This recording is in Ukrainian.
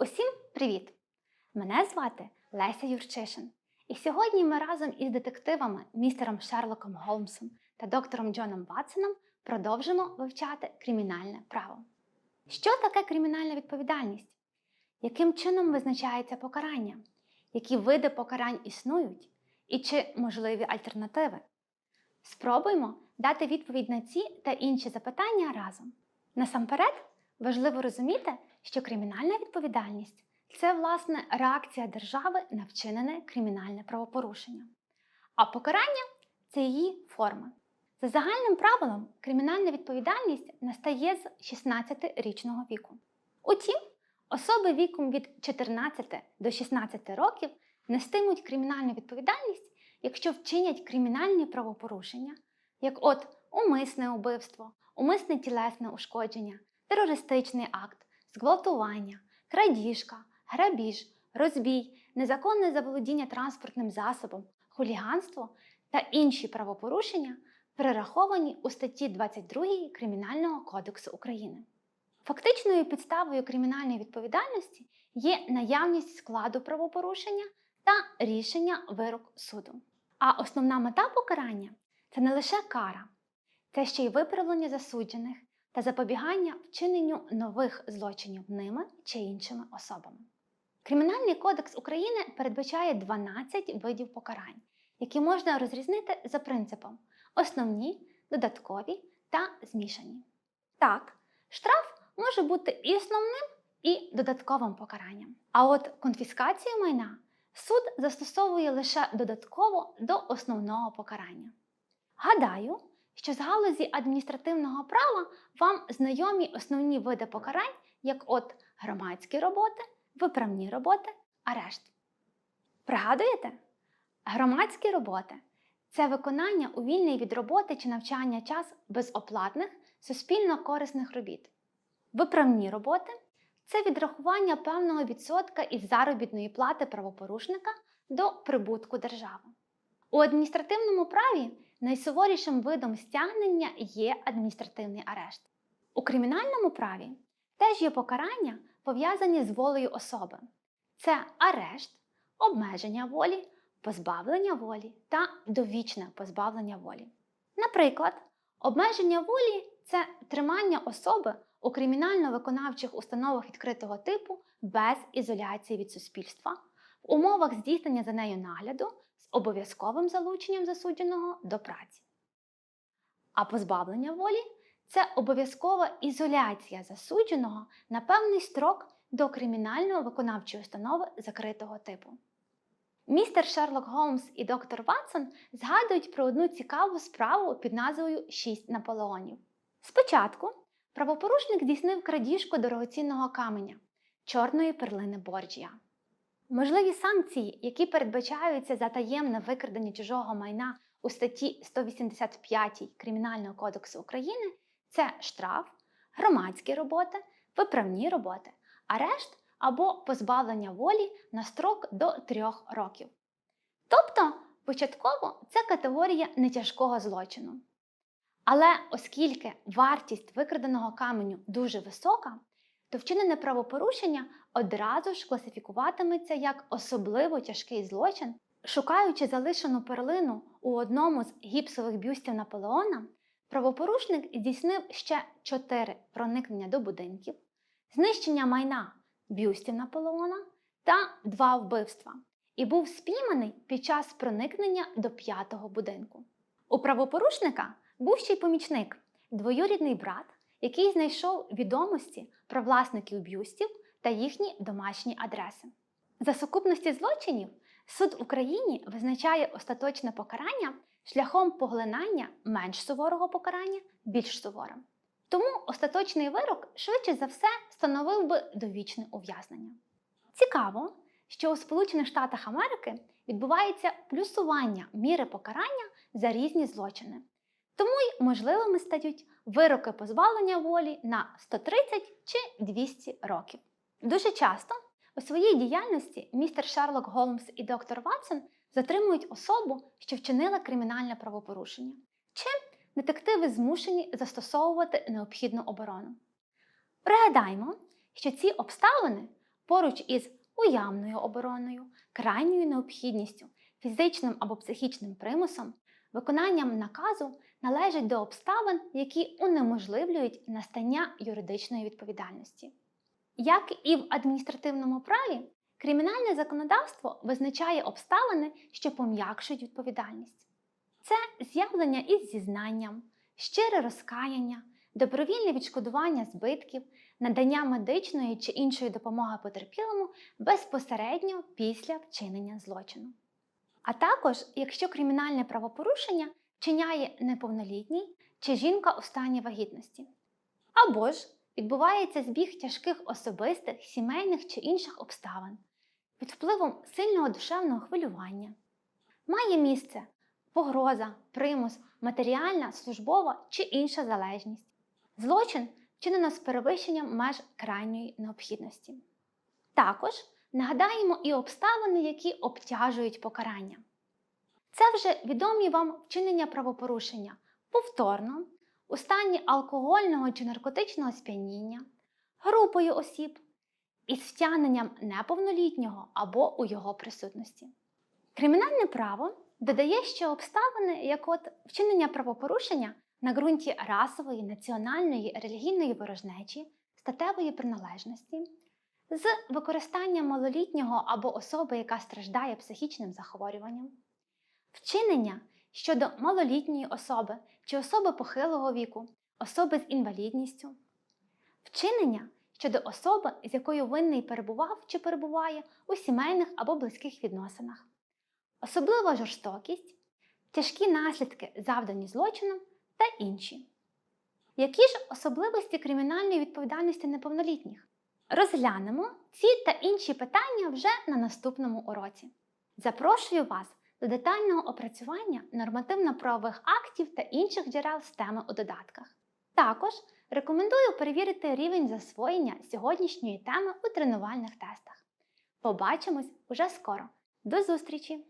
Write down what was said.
Усім привіт! Мене звати Леся Юрчишин. І сьогодні ми разом із детективами містером Шерлоком Голмсом та доктором Джоном Ватсоном продовжимо вивчати кримінальне право. Що таке кримінальна відповідальність? Яким чином визначається покарання? Які види покарань існують? І чи можливі альтернативи? Спробуймо дати відповідь на ці та інші запитання разом. Насамперед, важливо розуміти, що кримінальна відповідальність це власне реакція держави на вчинене кримінальне правопорушення. А покарання це її форма. За загальним правилом, кримінальна відповідальність настає з 16-річного віку. Утім, особи віком від 14 до 16 років нестимуть кримінальну відповідальність, якщо вчинять кримінальні правопорушення, як от умисне убивство, умисне тілесне ушкодження, терористичний акт, зґвалтування, крадіжка, грабіж, розбій, незаконне заволодіння транспортним засобом, хуліганство та інші правопорушення, перераховані у статті 22 Кримінального кодексу України. Фактичною підставою кримінальної відповідальності є наявність складу правопорушення та рішення вирок суду. А основна мета покарання це не лише кара, це ще й виправлення засуджених та запобігання вчиненню нових злочинів ними чи іншими особами. Кримінальний кодекс України передбачає 12 видів покарань, які можна розрізнити за принципом основні, додаткові та змішані. Так, штраф може бути і основним, і додатковим покаранням. А от конфіскацію майна суд застосовує лише додатково до основного покарання. Гадаю, що з галузі адміністративного права вам знайомі основні види покарань, як от громадські роботи, виправні роботи, арешт. Пригадуєте? Громадські роботи це виконання у вільний від роботи чи навчання час безоплатних, суспільно корисних робіт. Виправні роботи це відрахування певного відсотка із заробітної плати правопорушника до прибутку держави. У адміністративному праві найсуворішим видом стягнення є адміністративний арешт. У кримінальному праві теж є покарання, пов'язані з волею особи. Це арешт, обмеження волі, позбавлення волі та довічне позбавлення волі. Наприклад, обмеження волі це тримання особи у кримінально-виконавчих установах відкритого типу без ізоляції від суспільства, в умовах здійснення за нею нагляду обов'язковим залученням засудженого до праці. А позбавлення волі це обов'язкова ізоляція засудженого на певний строк до кримінально-виконавчої установи закритого типу. Містер Шерлок Голмс і доктор Ватсон згадують про одну цікаву справу під назвою Шість Наполеонів. Спочатку правопорушник здійснив крадіжку дорогоцінного каменя чорної перлини Борджія. Можливі санкції, які передбачаються за таємне викрадення чужого майна у статті 185 Кримінального кодексу України, це штраф, громадські роботи, виправні роботи, арешт або позбавлення волі на строк до трьох років. Тобто, початково це категорія нетяжкого злочину. Але оскільки вартість викраденого каменю дуже висока, то вчинене правопорушення одразу ж класифікуватиметься як особливо тяжкий злочин, шукаючи залишену перлину у одному з гіпсових бюстів Наполеона, правопорушник здійснив ще чотири проникнення до будинків, знищення майна бюстів Наполеона та два вбивства, і був спійманий під час проникнення до п'ятого будинку. У правопорушника був ще й помічник, двоюрідний брат, який знайшов відомості про власників бюстів та їхні домашні адреси. За сукупності злочинів суд в Україні визначає остаточне покарання шляхом поглинання менш суворого покарання більш суворим. Тому остаточний вирок швидше за все становив би довічне ув'язнення. Цікаво, що у Сполучених Штатах Америки відбувається плюсування міри покарання за різні злочини. Тому й можливими стають вироки позбавлення волі на 130 чи 200 років. Дуже часто у своїй діяльності містер Шерлок Голмс і доктор Ватсон затримують особу, що вчинила кримінальне правопорушення. Чим детективи змушені застосовувати необхідну оборону. Пригадаймо, що ці обставини поруч із уявною обороною, крайньою необхідністю, фізичним або психічним примусом, виконанням наказу належать до обставин, які унеможливлюють настання юридичної відповідальності. Як і в адміністративному праві, кримінальне законодавство визначає обставини, що пом'якшують відповідальність. Це з'явлення із зізнанням, щире розкаяння, добровільне відшкодування збитків, надання медичної чи іншої допомоги потерпілому безпосередньо після вчинення злочину. А також, якщо кримінальне правопорушення вчиняє неповнолітній чи жінка у стані вагітності, або ж відбувається збіг тяжких особистих, сімейних чи інших обставин під впливом сильного душевного хвилювання, має місце погроза, примус, матеріальна, службова чи інша залежність. Злочин вчинено з перевищенням меж крайньої необхідності. Також нагадаємо і обставини, які обтяжують покарання. Це вже відомі вам вчинення правопорушення. Повторно, у стані алкогольного чи наркотичного сп'яніння, групою осіб. Із втягненням неповнолітнього або у його присутності. Кримінальне право додає ще обставини, як от вчинення правопорушення на ґрунті расової, національної, релігійної ворожнечі, статевої приналежності, з використанням малолітнього або особи, яка страждає психічним захворюванням, вчинення щодо малолітньої особи чи особи похилого віку, особи з інвалідністю, вчинення щодо особи, з якою винний перебував чи перебуває у сімейних або близьких відносинах, особлива жорстокість, тяжкі наслідки, завдані злочином та інші. Які ж особливості кримінальної відповідальності неповнолітніх? Розглянемо ці та інші питання вже на наступному уроці. Запрошую вас до детального опрацювання нормативно-правових актів та інших джерел з теми у додатках. Також рекомендую перевірити рівень засвоєння сьогоднішньої теми у тренувальних тестах. Побачимось уже скоро. До зустрічі!